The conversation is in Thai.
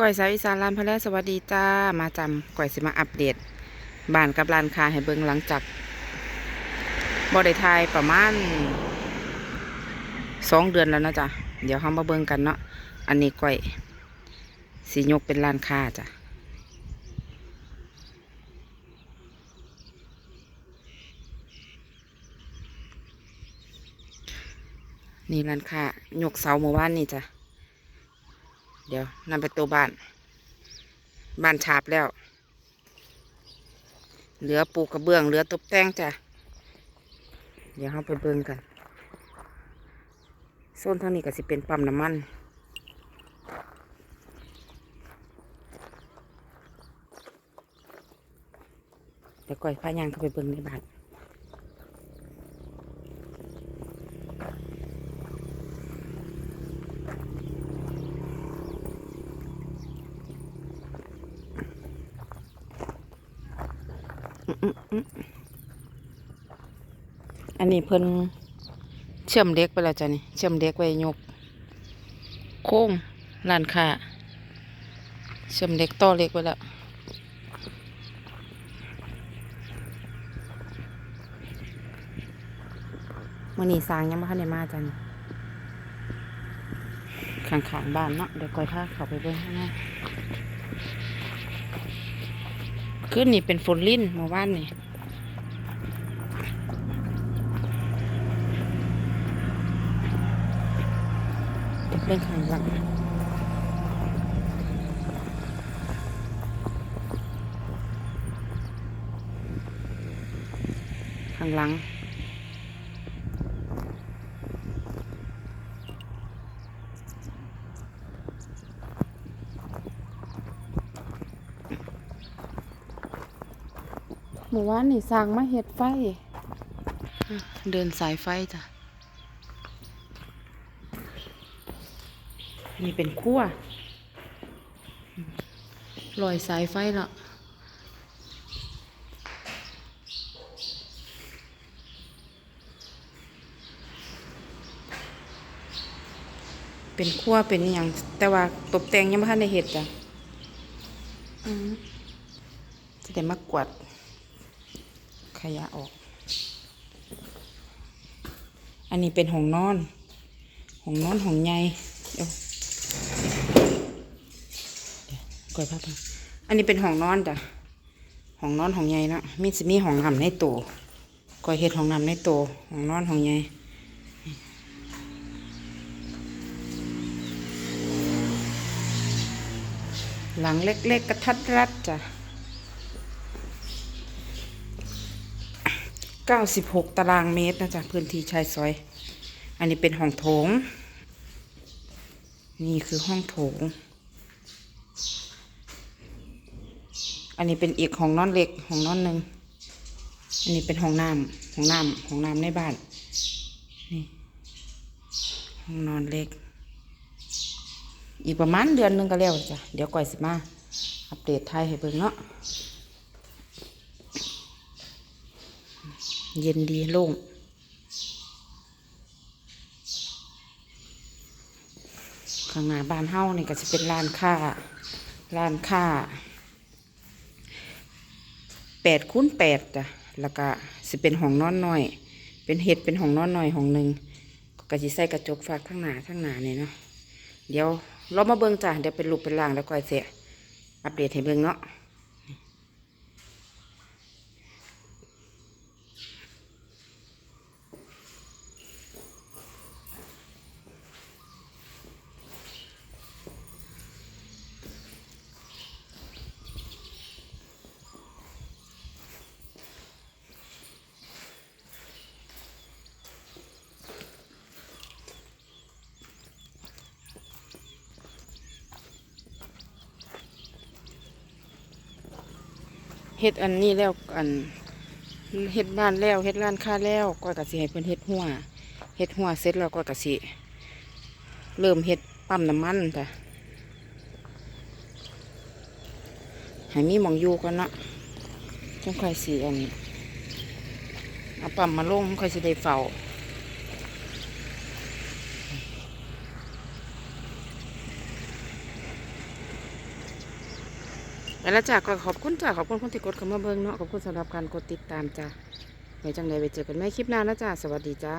ก่อยสาวอีสานลานพะแลสวัสดีจ้า มาจำก่อยสิมาอัปเดตบ้านกับร้านค้าให้เบิ่งหลังจากบอด้ทายประมาณสองเดือนแล้วนะจ๊ะ เดี๋ยวเขามาเบิ่งกันเนาะ อันนี้ก่อยสียกเป็นร้านค้าจ้ะนี่ร้านค้ายกเสาเมื่อวานนี่จ้ะ เดี๋ยวนำไปตัวบ้าน บ้านฉาบแล้ว เหลือปูกระเบื้อง เหลือตบแต่งจ้ะ เดี๋ยวเราไปเบิ่งกันโซนทางนี้ก็สิเป็นปั๊มน้ำมันเดี๋ยวก่อยพายางเข้าไปเบิ่งในบ้าน อันนี้เพิ่นเชื่อมเด็กไปแล้วจ้ะนี่ เชื่อมเด็กไว้ยก โค้งร้านค้าเชื่อมเด็กต่อเล็กไว้แล้วมื่อนี้สางยังไม่ทันได้มาจ้ะนี่ข้างๆบ้านเนาะเดี๋ยวก้อยพาเขาไปเบิ่งข้างหน้า ขึ้นนี่เป็นฝนลิ้นเมื่อวานนี่เรื่องข้างหลังข้างหลัง หมู่ว่านนี่สร้างมาเห็ดไฟ เดินสายไฟจ้ะ นี่เป็นขั้วลอยสายไฟแล้วเป็นขั้วเป็นอหย่าง แต่ว่าตกแต่งยังไม่ทันได้เห็ดจ้ะอืมจะได้มากวาด ขยะออก อันนี้เป็นห้องนอนห้องนอนห้องใหญ่เดี๋ยวก่อยพับมาอันนี้เป็นห้องนอนจ้ะห้องนอนห้องใหญ่นะมีสิมีห้องน้ำในตัวก่อยเฮ็ดห้องน้ำในตัวห้องนอนห้องใหญ่หลังเล็ก ๆ กระทัดรัดจ้ะ 96 ตารางเมตรนะจ๊ะพื้นที่ชายซอย อันนี้เป็นห้องโถง นี่คือห้องโถง อันนี้เป็นอีกห้องนอนเล็กห้องนอนหนึ่งอันนี้เป็นห้องน้ำห้องน้ำห้องน้ำในบ้านนี่ห้องนอนเล็ก อีกประมาณเดือนหนึงก็แล้วจ้ะเดี๋ยวก่อยสิมาอัปเดตไทยให้เบิ่งเนาะ เย็นดีโล่งข้างหน้าบ้านเฮ้านี่ก็จะเป็นร้านค้าร้านค้าแปดคูณแปดจ้ะแล้วก็สิเป็นห้องนอนน้อย เป็นเห็ดเป็นห้องนอนน้อยห้องหนึ่งก็สิใส่กระจกฝากข้างหน้าข้างหน้านี่เนาะเดี๋ยวเรามาเบิ่งจ้ะเดี๋ยวเป็นรูปเป็นร่างแล้วก็เสียอัปเดตให้เบิ่งเนาะ เฮ็ดอันนี้แล้วอันเฮ็ดบ้านแล้วเฮ็ดร้านค้าแล้วก็กะสิให้เพิ่นเฮ็ดหัวเฮ็ดหัวเสร็จแล้วก็กะสิเริ่มเฮ็ดปั๊มน้ำมันจ้ะให้มีมองอยู่กันเนาะจังค่อยสีอันเอาปั๊มมาลงค่อยสิได้เฝ้า ไปแล้วจ้าก็ขอบคุณจ้าขอบคุณคนที่กดเข้ามาเบิ่งเนาะขอบคุณสำหรับการกดติดตามจ้าไว้จังไดไปเจอกันใหม่คลิปหน้านะจ้าสวัสดีจ้า